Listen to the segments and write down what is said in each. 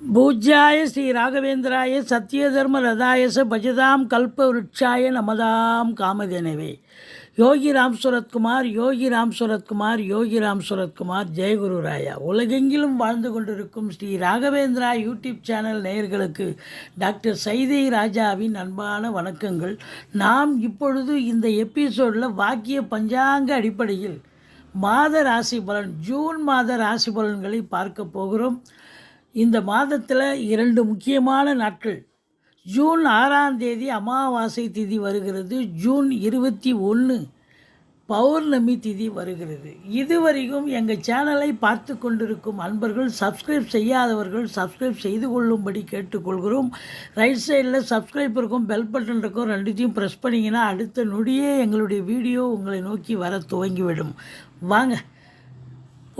பூஜ்யாய ஸ்ரீ ராகவேந்திராய சத்யதர்ம ரதாயச பஜதாம் கல்ப விருட்சாய நமதாம் காமதேனவே. யோகி ராம் சுரத்குமார் யோகி ராம் சுரத்குமார் யோகி ராம் சுரத்குமார் ஜெயகுரு ராயா. உலகெங்கிலும் வாழ்ந்து கொண்டிருக்கும் ஸ்ரீ ராகவேந்திரா யூடியூப் சேனல் நேயர்களுக்கு டாக்டர் சைதை ராஜாவின் அன்பான வணக்கங்கள். நாம் இப்பொழுது இந்த எபிசோடில் வாக்கிய பஞ்சாங்க அடிப்படையில் மாத ராசி பலன் ஜூன் மாத ராசி பலன்களை பார்க்க போகிறோம். இந்த மாதத்தில் இரண்டு முக்கியமான நாட்கள். ஜூன் ஆறாம் தேதி அமாவாசை திதி வருகிறது. ஜூன் இருபத்தி ஒன்று பௌர்ணமி திதி வருகிறது. இதுவரைக்கும் எங்கள் சேனலை பார்த்து கொண்டிருக்கும் அன்பர்கள் சப்ஸ்கிரைப் செய்யாதவர்கள் சப்ஸ்கிரைப் செய்து கொள்ளும்படி கேட்டுக்கொள்கிறோம். ரைட் சைடில் சப்ஸ்கிரைப் இருக்கும் பெல் பட்டன் இருக்கும் ரெண்டுத்தையும் ப்ரெஸ் பண்ணிங்கன்னா அடுத்த நொடியே எங்களுடைய வீடியோ உங்களை நோக்கி வர துவங்கிவிடும். வாங்க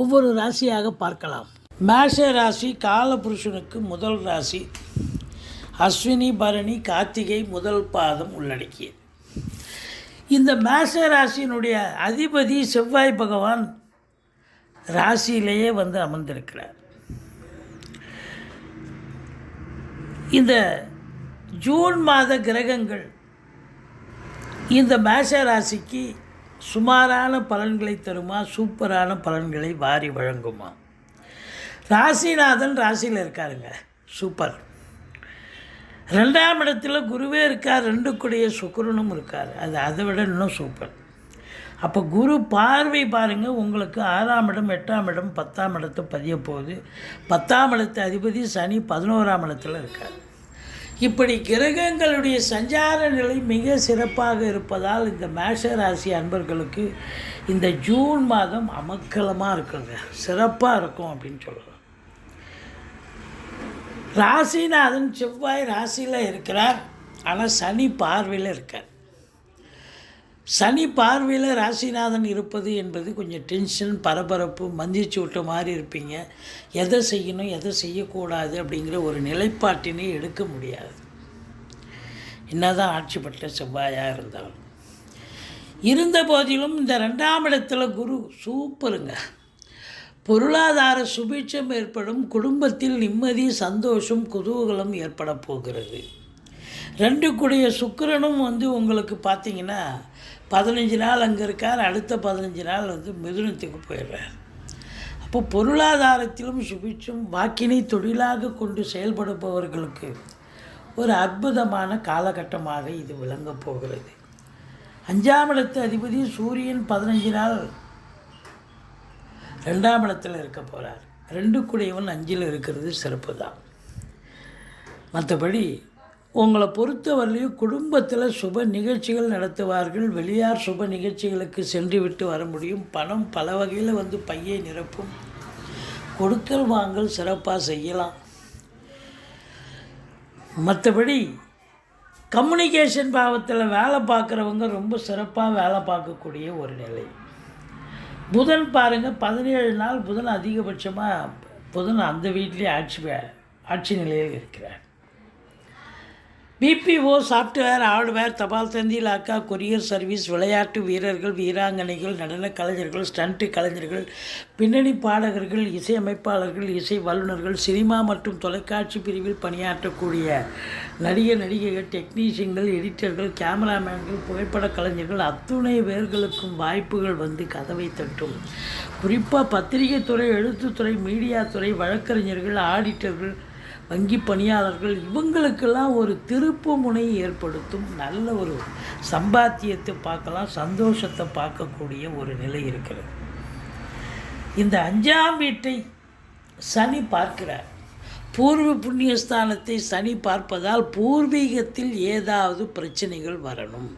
ஒவ்வொரு ராசியாக பார்க்கலாம். மேஷ ராசி காலபுருஷனுக்கு முதல் ராசி. அஸ்வினி பரணி கார்த்திகை முதல் பாதம் உள்ளடக்கியது. இந்த மேஷ ராசியினுடைய அதிபதி செவ்வாய் பகவான் ராசியிலேயே வந்து அமர்ந்திருக்கிறார். இந்த ஜூன் மாத கிரகங்கள் இந்த மேஷ ராசிக்கு சுமாரான பலன்களை தருமா? சூப்பரான பலன்களை வாரி வழங்குமா? ராசிநாதன் ராசியில் இருக்காருங்க. சூப்பர். ரெண்டாம் இடத்துல குருவே இருக்கார் ரெண்டு கூடிய சுக்கரனும் இருக்கார். அது அதை விட இன்னும் சூப்பர். அப்போ குரு பார்வை பாருங்கள் உங்களுக்கு ஆறாம் இடம் எட்டாம் இடம் பத்தாம் இடத்தை பதிய போகுது. பத்தாம் இடத்து அதிபதி சனி பதினோராம் இடத்துல இருக்கார். இப்படி கிரகங்களுடைய சஞ்சார நிலை மிக சிறப்பாக இருப்பதால் இந்த மேஷ ராசி அன்பர்களுக்கு இந்த ஜூன் மாதம் அமக்கலமாக இருக்குங்க. சிறப்பாக இருக்கும் அப்படின்னு சொல்லலாம். ராசிநாதன் செவ்வாய் ராசியில் இருக்கிறார். ஆனால் சனி பார்வையில் இருக்கார். சனி பார்வையில் ராசிநாதன் இருப்பது என்பது கொஞ்சம் டென்ஷன் பரபரப்பு மந்திச்சு விட்ட மாதிரி இருப்பீங்க. எதை செய்யணும் எதை செய்யக்கூடாது அப்படிங்கிற ஒரு நிலைப்பாட்டினை எடுக்க முடியாது. என்னதான் ஆட்சிப்பட்ட செவ்வாயாக இருந்தாலும். இருந்த போதிலும் இந்த ரெண்டாம் இடத்துல குரு சூப்பருங்க. பொருளாதார சுபீட்சம் ஏற்படும் குடும்பத்தில் நிம்மதி சந்தோஷம் குதூகலம் ஏற்பட போகிறது. ரெண்டு கூடிய சுக்கரனும் வந்து உங்களுக்கு பார்த்தீங்கன்னா பதினஞ்சு நாள் அங்கே இருக்கார் அடுத்த பதினஞ்சு நாள் வந்து மிதுனத்துக்கு போயிடுறார். அப்போ பொருளாதாரத்திலும் சுபிட்சும் வாக்கினை தொழிலாக கொண்டு செயல்படுபவர்களுக்கு ஒரு அற்புதமான காலகட்டமாக இது விளங்கப் போகிறது. அஞ்சாம் இடத்து அதிபதி சூரியன் பதினஞ்சு நாள் ரெண்டாம் இடத்துல இருக்க போகிறார் ரெண்டு கூடியவன் அஞ்சில் இருக்கிறது சிறப்பு தான் மற்றபடி உங்களை பொறுத்தவரையிலையும் குடும்பத்தில் சுப நிகழ்ச்சிகள் நடத்துவார்கள். வெளியார் சுப நிகழ்ச்சிகளுக்கு சென்று விட்டு வர முடியும். பணம் பல வகையில் வந்து பையை நிரப்பும். கொடுக்கல் வாங்கல் சிறப்பாக செய்யலாம். மற்றபடி கம்யூனிகேஷன் பாவத்தில் வேலை பார்க்குறவங்க ரொம்ப சிறப்பாக வேலை பார்க்கக்கூடிய ஒரு நிலை. புதன் பாருங்கள் பதினேழு நாள் புதன் அதிகபட்சமாக புதன் அந்த வீட்டிலே ஆட்சி ஆட்சி நிலையில் இருக்கிறார். பிபிஓ சாஃப்ட்வேர் ஹார்ட்வேர் தபால் தந்தி லாக்கா கொரியர் சர்வீஸ் விளையாட்டு வீரர்கள் வீராங்கனைகள் நடன கலைஞர்கள் ஸ்டண்ட்டு கலைஞர்கள் பின்னணி பாடகர்கள் இசையமைப்பாளர்கள் இசை வல்லுநர்கள் சினிமா மற்றும் தொலைக்காட்சி பிரிவில் பணியாற்றக்கூடிய நடிகர் நடிகைகள் டெக்னீஷியன்கள் எடிட்டர்கள் கேமராமேன்கள் புகைப்பட கலைஞர்கள் அத்துணை பேர்களுக்கும் வாய்ப்புகள் வந்து கதவை தட்டும். குறிப்பாக பத்திரிகை துறை எழுத்துத்துறை மீடியா துறை வழக்கறிஞர்கள் ஆடிட்டர்கள் வங்கி பணியாளர்கள் இவங்களுக்கெல்லாம் ஒரு திருப்பு முனை ஏற்படுத்தும் நல்ல ஒரு சம்பாத்தியத்தை பார்க்கலாம் சந்தோஷத்தை பார்க்கக்கூடிய ஒரு நிலை இருக்கிறது. இந்த அஞ்சாம் வீட்டை சனி பார்க்கிறார். பூர்வ புண்ணியஸ்தானத்தை சனி பார்ப்பதால் பூர்வீகத்தில் ஏதாவது பிரச்சனைகள் வரணும்.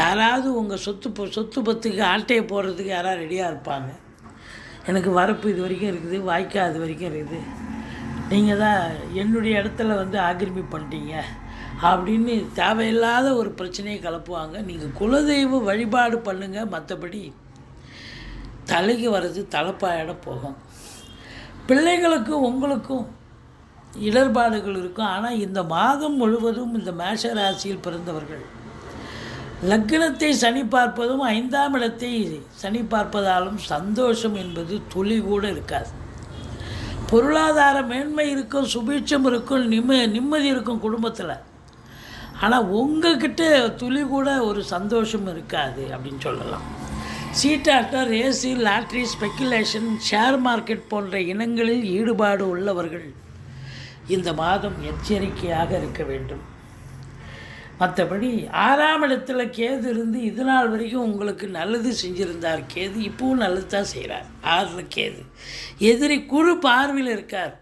யாராவது உங்கள் சொத்து சொத்து பத்துக்கு ஆட்டையை போடுறதுக்கு யாராவது ரெடியாக இருப்பாங்க. எனக்கு வரப்பு இது வரைக்கும் இருக்குது வாய்க்கா இது வரைக்கும் இருக்குது. நீங்கள் தான் என்னுடைய இடத்துல வந்து ஆக்கிரமி பண்ணிட்டீங்க அப்படின்னு தேவையில்லாத ஒரு பிரச்சனையை கலப்புவாங்க நீங்கள் குலதெய்வ வழிபாடு பண்ணுங்கள் மற்றபடி தலைக்கு வர்றது தலைப்பாயிட போகும். பிள்ளைகளுக்கும் உங்களுக்கும் இடர்பாடுகள் இருக்கும். ஆனால் இந்த மாதம் முழுவதும் இந்த மேஷ ராசியில் பிறந்தவர்கள் லக்னத்தை சனி பார்ப்பதும் ஐந்தாம் இடத்தை சனி பார்ப்பதாலும் சந்தோஷம் என்பது துளி கூட இருக்காது. பொருளாதார மேன்மை இருக்கும் சுபீட்சம் இருக்கும் நிம்ம நிம்மதி இருக்கும் குடும்பத்தில். ஆனால் உங்கள்கிட்ட துளி கூட ஒரு சந்தோஷம் இருக்காது அப்படின்னு சொல்லலாம். சீட்டாட்டர் ஏசி லாட்ரி ஸ்பெக்குலேஷன் ஷேர் மார்க்கெட் போன்ற இனங்களில் ஈடுபாடு உள்ளவர்கள் இந்த மாதம் எச்சரிக்கையாக இருக்க வேண்டும். மற்றபடி ஆறாம் இடத்துல கேது இருந்து இது நாள் வரைக்கும் உங்களுக்கு நல்லது செஞ்சுருந்தார். கேது இப்போவும் நல்லது தான் செய்கிறார் ஆறில் கேது. எதிரி குறு பார்வையில் இருக்கார்.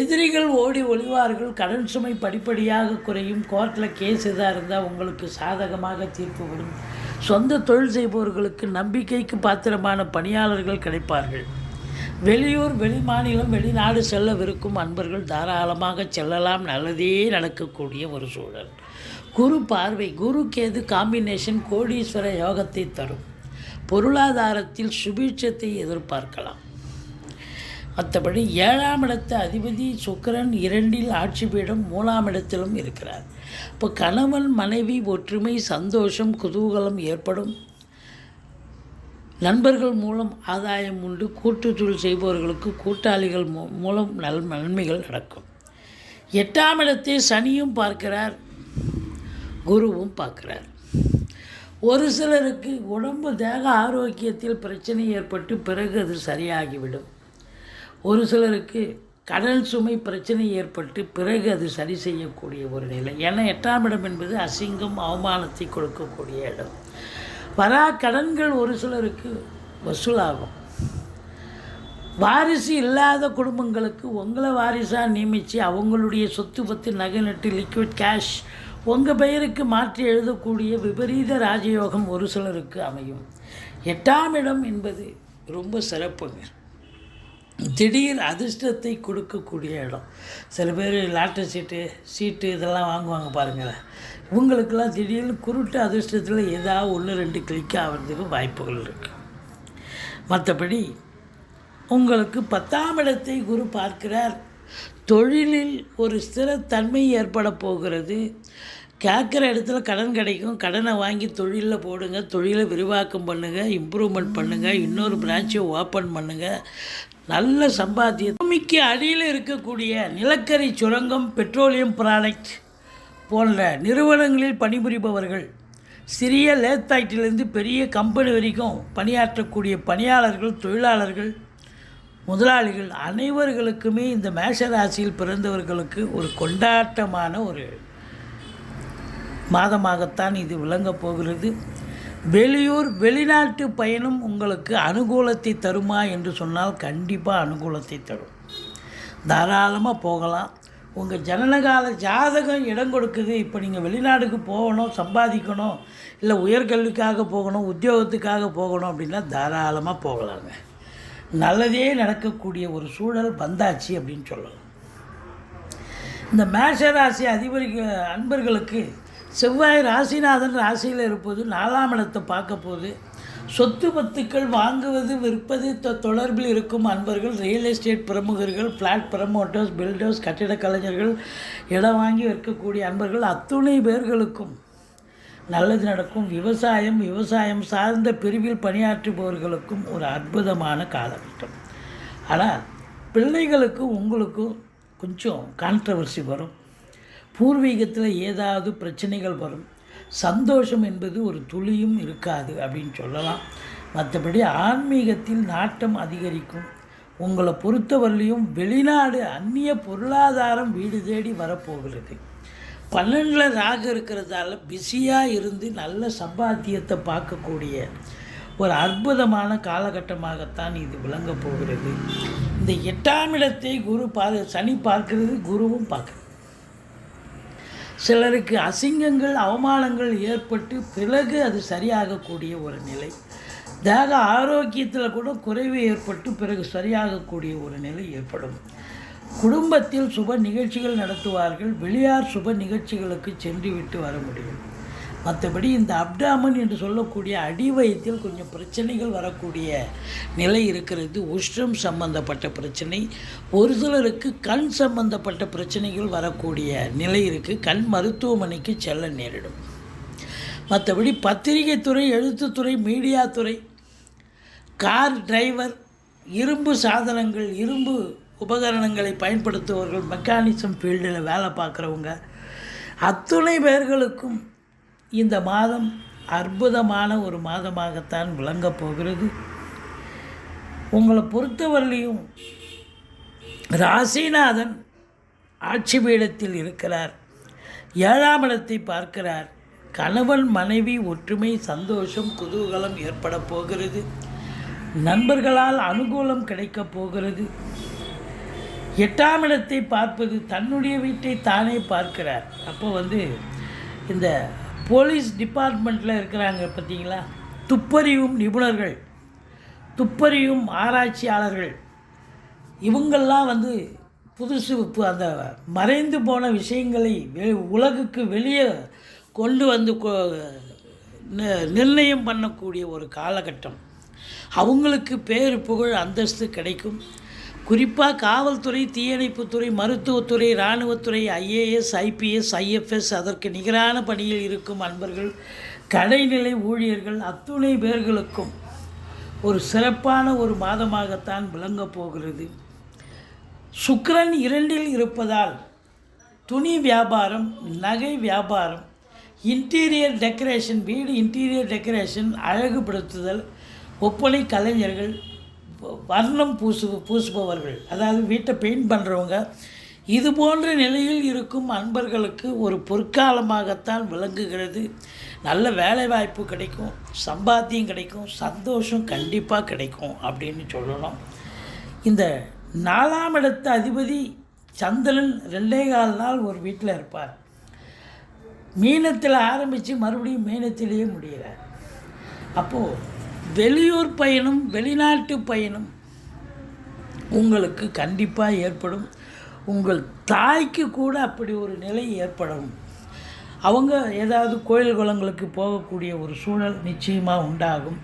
எதிரிகள் ஓடி ஒளிவார்கள். கடன் சுமை படிப்படியாக குறையும். கோர்ட்டில் கேஸ் எதாக இருந்தால் உங்களுக்கு சாதகமாக தீர்ப்பு வரும். சொந்த தொழில் செய்பவர்களுக்கு நம்பிக்கைக்கு பாத்திரமான பணியாளர்கள் கிடைப்பார்கள். வெளியூர் வெளிமாநிலம் வெளிநாடு செல்லவிருக்கும் அன்பர்கள் தாராளமாக செல்லலாம். நல்லதே நடக்கக்கூடிய ஒரு சூழல். குரு பார்வை குரு கேது காம்பினேஷன் கோடீஸ்வர யோகத்தை தரும். பொருளாதாரத்தில் சுபீட்சத்தை எதிர்பார்க்கலாம். மற்றபடி ஏழாம் இடத்த அதிபதி சுக்கிரன் இரண்டில் ஆட்சி பீடம் மூணாம் இடத்திலும் இருக்கிறார். இப்போ கணவன் மனைவி ஒற்றுமை சந்தோஷம் குதூகலம் ஏற்படும். நண்பர்கள் மூலம் ஆதாயம் உண்டு. கூட்டுத்தொழில் செய்பவர்களுக்கு கூட்டாளிகள் மூ மூலம் நல் நன்மைகள் நடக்கும். எட்டாம் இடத்தை சனியும் பார்க்கிறார். குருவும் பார்க்குறார். ஒரு சிலருக்கு உடம்பு தேக ஆரோக்கியத்தில் பிரச்சனை ஏற்பட்டு பிறகு அது சரியாகிவிடும். ஒரு சிலருக்கு கடல் சுமை பிரச்சனை ஏற்பட்டு பிறகு அது சரி செய்யக்கூடிய ஒரு நிலை. ஏன்னா எட்டாம் இடம் என்பது அசிங்கம் அவமானத்தை கொடுக்கக்கூடிய இடம். வரா கடன்கள் ஒரு சிலருக்கு வசூலாகும். வாரிசு இல்லாத குடும்பங்களுக்கு உங்களை வாரிசாக நியமித்து அவங்களுடைய சொத்து பத்து நகை நட்டு லிக்விட் கேஷ் உங்கள் பெயருக்கு மாற்றி எழுதக்கூடிய விபரீத ராஜயோகம் ஒரு சிலருக்கு அமையும். எட்டாம் இடம் என்பது ரொம்ப சிறப்புங்க. திடீர் அதிர்ஷ்டத்தை கொடுக்கக்கூடிய இடம். சில பேர் லாட்டரி சீட்டு சீட்டு இதெல்லாம் வாங்குவாங்க பாருங்களேன். இவங்களுக்கெல்லாம் திடீர்னு குருட்டு அதிர்ஷ்டத்தில் ஏதாவது ஒன்று ரெண்டு கிளிக் ஆகிறதுக்கு வாய்ப்புகள் இருக்குது மற்றபடி உங்களுக்கு பத்தாம் இடத்தை குரு பார்க்கிறார். தொழிலில் ஒரு ஸ்திரத்தன்மை ஏற்பட போகிறது. கேட்குற இடத்துல கடன் கிடைக்கும். கடனை வாங்கி தொழிலில் போடுங்க. தொழிலை விரிவாக்கம் பண்ணுங்கள் இம்ப்ரூவ்மெண்ட் பண்ணுங்கள் இன்னொரு பிரான்ச்சை ஓப்பன் பண்ணுங்கள் நல்ல சம்பாத்தியம் பூமிக்கு அடியில் இருக்கக்கூடிய நிலக்கரி சுரங்கம் பெட்ரோலியம் ப்ராடக்ட் போன்ற நிறுவனங்களில் பணிபுரிபவர்கள் சிறிய லேத்தாய்ட்டிலிருந்து பெரிய கம்பெனி வரைக்கும் பணியாற்றக்கூடிய பணியாளர்கள் தொழிலாளர்கள் முதலாளிகள் அனைவர்களுக்குமே இந்த மேஷ ராசியில் பிறந்தவர்களுக்கு ஒரு கொண்டாட்டமான ஒரு மாதமாகத்தான் இது விளங்கப் போகிறது. வெளியூர் வெளிநாட்டு பயணம் உங்களுக்கு அனுகூலத்தை தருமா என்று சொன்னால் கண்டிப்பாக அனுகூலத்தை தரும். தாராளமாக போகலாம். உங்கள் ஜனனகால ஜாதகம் இடம் கொடுக்குது. இப்போ நீங்கள் வெளிநாடுக்கு போகணும் சம்பாதிக்கணும் இல்லை உயர்கல்விக்காக போகணும் உத்தியோகத்துக்காக போகணும் அப்படின்னா தாராளமாக போகலாங்க. நல்லதே நடக்கக்கூடிய ஒரு சூழல் வந்தாச்சு அப்படின்னு சொல்லலாம். இந்த மேஷ ராசி அதிபருக்கு அன்பர்களுக்கு செவ்வாய் ராசிநாதன் ராசியில் இருப்பது நாலாம் இடத்தை பார்க்க போது சொத்து பத்துக்கள் வாங்குவது விற்பது தொடர்பில் இருக்கும் அன்பர்கள் ரியல் எஸ்டேட் பிரமுகர்கள் ஃப்ளாட் ப்ரமோட்டர்ஸ் பில்டர்ஸ் கட்டிடக் கலைஞர்கள் இடம் வாங்கி விற்கக்கூடிய அன்பர்கள் அத்துணை பேர்களுக்கும் நல்லது நடக்கும். விவசாயம் விவசாயம் சார்ந்த பிரிவில் பணியாற்றுபவர்களுக்கும் ஒரு அற்புதமான காலகட்டம். ஆனால் பிள்ளைகளுக்கும் உங்களுக்கும் கொஞ்சம் கான்ட்ரவர்சி வரும். பூர்வீகத்தில் ஏதாவது பிரச்சனைகள் வரும். சந்தோஷம் என்பது ஒரு துளியும் இருக்காது அப்படின்னு சொல்லலாம். மற்றபடி ஆன்மீகத்தில் நாட்டம் அதிகரிக்கும். உங்களை பொறுத்தவரையிலையும் வெளிநாடு அந்நிய பொருளாதாரம் வீடு தேடி வரப்போகிறது. பன்னெண்டில் ராகு இருக்கிறதால பிஸியாக இருந்து நல்ல சம்பாத்தியத்தை பார்க்கக்கூடிய ஒரு அற்புதமான காலகட்டமாகத்தான் இது விளங்கப் போகிறது. இந்த எட்டாம் இடத்தை குரு பா சனி பார்க்கிறது குருவும் பார்க்குறது சிலருக்கு அசிங்கங்கள் அவமானங்கள் ஏற்பட்டு பிறகு அது சரியாகக்கூடிய ஒரு நிலை. தேக ஆரோக்கியத்தில் கூட குறைவு ஏற்பட்டு பிறகு சரியாகக்கூடிய ஒரு நிலை ஏற்படும். குடும்பத்தில் சுப நிகழ்ச்சிகள் நடத்துவார்கள் வெளியார் சுப நிகழ்ச்சிகளுக்கு சென்று விட்டு வர முடியும். மற்றபடி இந்த அப்டாமன் என்று சொல்லக்கூடிய அடிவயத்தில் கொஞ்சம் பிரச்சனைகள் வரக்கூடிய நிலை இருக்கிறது. உஷ்ணம் சம்பந்தப்பட்ட பிரச்சனை ஒரு சிலருக்கு கண் சம்பந்தப்பட்ட பிரச்சனைகள் வரக்கூடிய நிலை இருக்குது கண் மருத்துவமனைக்கு செல்ல நேரிடும். மற்றபடி பத்திரிகை துறை எழுத்துத்துறை மீடியா துறை கார் டிரைவர் இரும்பு சாதனங்கள் இரும்பு உபகரணங்களை பயன்படுத்துபவர்கள் மெக்கானிசம் ஃபீல்டில் வேலை பார்க்குறவங்க. அத்துணை பேர்களுக்கும் இந்த மாதம் அற்புதமான ஒரு மாதமாகத்தான் விளங்கப் போகிறது. உங்களை பொறுத்தவரையிலையும் ராசிநாதன் ஆட்சி பீடத்தில் இருக்கிறார். ஏழாம் இடத்தை பார்க்கிறார். கணவன் மனைவி ஒற்றுமை சந்தோஷம் குதூகலம் ஏற்பட போகிறது. நண்பர்களால் அனுகூலம் கிடைக்கப் போகிறது. எட்டாம் இடத்தை பார்ப்பது தன்னுடைய வீட்டை தானே பார்க்கிறார். அப்போ வந்து இந்த போலீஸ் டிபார்ட்மெண்ட்டில் இருக்கிறாங்க பார்த்தீங்களா? துப்பறியும் நிபுணர்கள் துப்பறியும் ஆராய்ச்சியாளர்கள். இவங்கெல்லாம் வந்து புதுசு அந்த மறைந்து போன விஷயங்களை வெ உலகுக்கு வெளியே கொண்டு வந்து நிர்ணயம் பண்ணக்கூடிய ஒரு காலகட்டம். அவங்களுக்கு பேர் புகழ் அந்தஸ்து கிடைக்கும். குறிப்பாக காவல்துறை தீயணைப்புத்துறை மருத்துவத்துறை இராணுவத்துறை ஐஏஎஸ் ஐபிஎஸ் ஐஎஃப்எஸ் அதற்கு நிகரான பணியில் இருக்கும் அன்பர்கள் கடைநிலை ஊழியர்கள் அத்துணை பேர்களுக்கும் ஒரு சிறப்பான ஒரு மாதமாகத்தான் விளங்கப் போகிறது. சுக்கரன் இரண்டில் இருப்பதால் துணி வியாபாரம் நகை வியாபாரம் இன்டீரியர் டெக்கரேஷன் வீடு இன்டீரியர் டெக்கரேஷன் அழகுபடுத்துதல் ஒப்பனை கலைஞர்கள் வர்ணம் பூசு பூசுபவர்கள். அதாவது வீட்டை பெயிண்ட் பண்ணுறவங்க இது போன்ற நிலையில் இருக்கும் அன்பர்களுக்கு ஒரு பொற்காலமாகத்தான் விளங்குகிறது. நல்ல வேலை வாய்ப்பு கிடைக்கும். சம்பாத்தியம் கிடைக்கும். சந்தோஷம் கண்டிப்பாக கிடைக்கும் அப்படின்னு சொல்லணும். இந்த நாலாம் இடத்த அதிபதி சந்திரன் ரெண்டே கால் நாள் ஒரு வீட்டில் இருப்பார். மீனத்தில் ஆரம்பித்து மறுபடியும் மீனத்திலேயே முடிகிறார். அப்போது வெளியூர் பயணம் வெளிநாட்டு பயணம் உங்களுக்கு கண்டிப்பாக ஏற்படும். உங்கள் தாய்க்கு கூட அப்படி ஒரு நிலை ஏற்படும். அவங்க ஏதாவது கோயில் குளங்களுக்கு போகக்கூடிய ஒரு சூழல் நிச்சயமாக உண்டாகும்.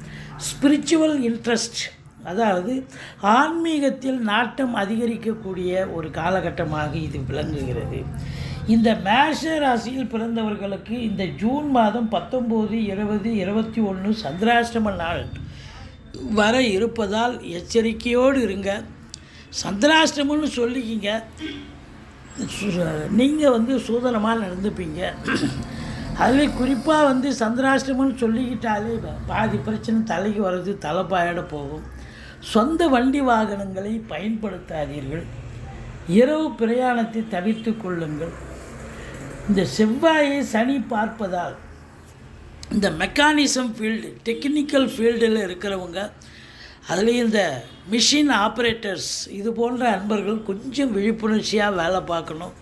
ஸ்பிரிச்சுவல் இன்ட்ரெஸ்ட் அதாவது ஆன்மீகத்தில் நாட்டம் அதிகரிக்கக்கூடிய ஒரு காலகட்டமாக இது விளங்குகிறது. இந்த மேஷ ராசியில் பிறந்தவர்களுக்கு இந்த ஜூன் மாதம் பத்தொம்போது இருபது இருபத்தி ஒன்று சந்திராஷ்டம நாள் வர இருப்பதால் எச்சரிக்கையோடு இருங்க. சந்திராஷ்டமம்னு சொல்லிக்கிங்க. நீங்கள் வந்து சூதனமாக நடந்துப்பீங்க. அதில் குறிப்பாக வந்து சந்திராஷ்டமம்னு சொல்லிக்கிட்டாலே பாதி பிரச்சனை தலைக்கு வர்றது தலைப்பாயிட போகும். சொந்த வண்டி வாகனங்களை பயன்படுத்தாதீர்கள். இரவு பிரயாணத்தை தவிர்த்து கொள்ளுங்கள். இந்த செவ்வாயை சனி பார்ப்பதால் இந்த மெக்கானிசம் ஃபீல்டு டெக்னிக்கல் ஃபீல்டில் இருக்கிறவங்க அதுலேயும் இந்த மிஷின் ஆப்ரேட்டர்ஸ் இது போன்ற அன்பர்கள் கொஞ்சம் விழிப்புணர்ச்சியாக வேலை பார்க்கணும்.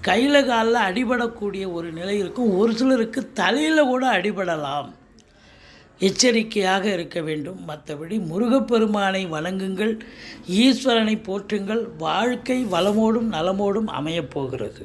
கையில் காலில் அடிபடக்கூடிய ஒரு நிலை இருக்கும். ஒரு சிலருக்கு தலையில் கூட அடிபடலாம். எச்சரிக்கையாக இருக்க வேண்டும். மற்றபடி முருகப்பெருமானை வணங்குங்கள். ஈஸ்வரனை போற்றுங்கள். வாழ்க்கை வளமோடும் நலமோடும் அமையப் போகிறது.